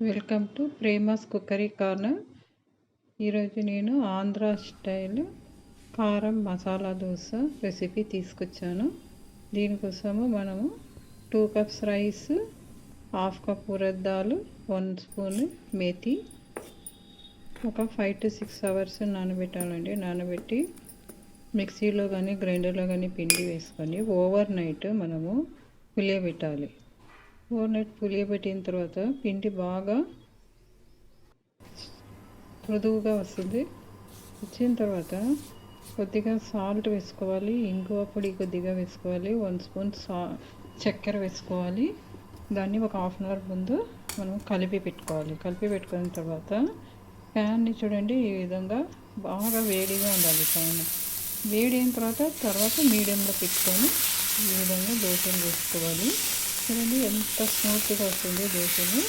Welcome to Prema's cookery corner. ఈరోజు నేను Andhra style కారం మసాలా దోశ రెసిపీ తీసుకొచ్చాను. దీనికోసము మనము two cups rice half cup ఉరద్దాలు one spoon methi ఒక ఫైవ్ టు సిక్స్ అవర్స్ నానబెట్టాలండి. నానబెట్టి మిక్సీలో కానీ గ్రైండర్లో కానీ పిండి వేసుకొని ఓవర్ నైట్ మనము పులియబెట్టాలి. ఓవర్ పులియబెట్టిన తర్వాత పిండి బాగా మృదువుగా వస్తుంది. వచ్చిన తర్వాత కొద్దిగా సాల్ట్ వేసుకోవాలి ఇంగువ పొడి కొద్దిగా వేసుకోవాలి వన్ స్పూన్ సా చక్కెర వేసుకోవాలి. దాన్ని ఒక హాఫ్ అన్ అవర్ ముందు మనం కలిపి పెట్టుకోవాలి. కలిపి పెట్టుకున్న తర్వాత ప్యాన్ని చూడండి ఈ విధంగా బాగా వేడిగా ఉండాలి పైన. వేడి అయిన తర్వాత తర్వాత మీడియంలో పెట్టుకొని ఈ విధంగా దోశలు వేసుకోవాలి. చూడండి ఎంత స్మూత్గా వస్తుంది దోశలు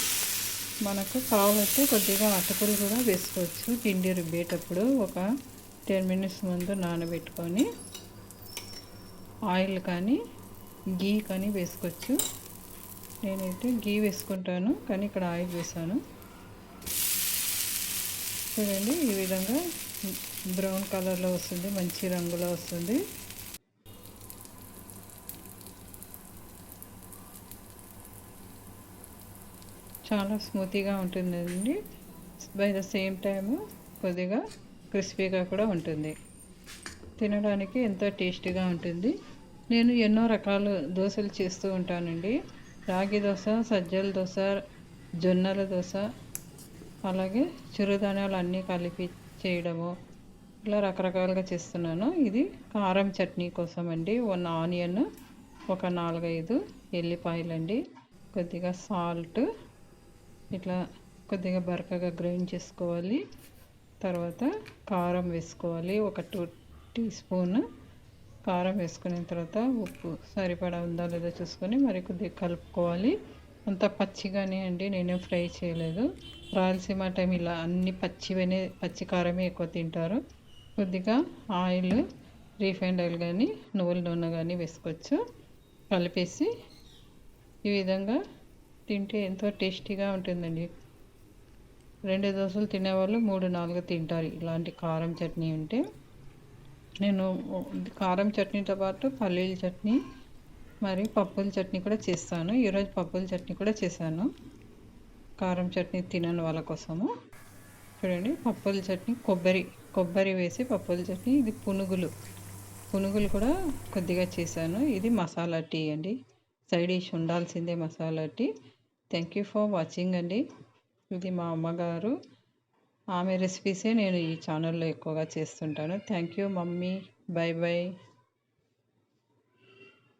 మనకు కావాలంటే కొద్దిగా అటుకులు కూడా వేసుకోవచ్చు. పిండి రుబ్బేటప్పుడు ఒక టెన్ మినిట్స్ ముందు నానబెట్టుకొని ఆయిల్ కానీ గీ కానీ వేసుకోవచ్చు. నేనైతే గీ వేసుకుంటాను కానీ ఇక్కడ ఆయిల్ వేసాను. చూడండి ఈ విధంగా బ్రౌన్ కలర్లో వస్తుంది మంచి రంగులో వస్తుంది. చాలా స్మూతీగా ఉంటుందండి. బై ద సేమ్ టైము కొద్దిగా క్రిస్పీగా కూడా ఉంటుంది. తినడానికి ఎంతో టేస్టీగా ఉంటుంది. నేను ఎన్నో రకాల దోశలు చేస్తూ ఉంటానండి. రాగి దోశ సజ్జల దోశ జొన్నల దోశ అలాగే చిరుధాన్యాలు అన్నీ కలిపి చేయడము ఇలా రకరకాలుగా చేస్తున్నాను. ఇది కారం చట్నీ కోసం అండి. వన్ ఆనియన్ ఒక నాలుగైదు ఎల్లిపాయలండి. కొద్దిగా సాల్ట్ ఇట్లా కొద్దిగా బరకగా గ్రైండ్ చేసుకోవాలి. తర్వాత కారం వేసుకోవాలి. ఒక టూ టీ స్పూన్ కారం వేసుకున్న తర్వాత ఉప్పు సరిపడా ఉందా లేదో చూసుకొని మరి కొద్దిగా కలుపుకోవాలి. అంత పచ్చిగానే అండి నేను ఫ్రై చేయలేదు. రాయలసీమ టైం ఇలా అన్ని పచ్చివనే పచ్చి కారమే ఎక్కువ తింటారు. కొద్దిగా ఆయిల్ రీఫైండ్ ఆయిల్ కానీ నువ్వుల నూనె కానీ వేసుకోవచ్చు. కలిపేసి ఈ విధంగా తింటే ఎంతో టేస్టీగా ఉంటుందండి. రెండు దోశలు తినేవాళ్ళు మూడు నాలుగు తింటారు. ఇలాంటి కారం చట్నీ ఉంటే నేను కారం చట్నీతో పాటు పల్లీల చట్నీ మరియు పప్పుల చట్నీ కూడా చేస్తాను. ఈరోజు పప్పుల చట్నీ కూడా చేశాను. కారం చట్నీ తినని వాళ్ళ కోసము. చూడండి పప్పుల చట్నీ కొబ్బరి కొబ్బరి వేసి పప్పుల చట్నీ ఇది పునుగులు. పునుగులు కూడా కొద్దిగా చేశాను. ఇది మసాలా టీ అండి. సైడ్ డిష్ ఉండాల్సిందే masala tea. Thank you for watching అండి. ఇది మా అమ్మగారు. ఆమె రెసిపీసే నేను ఈ ఛానల్లో ఎక్కువగా చేస్తుంటాను. Thank you mummy. Bye bye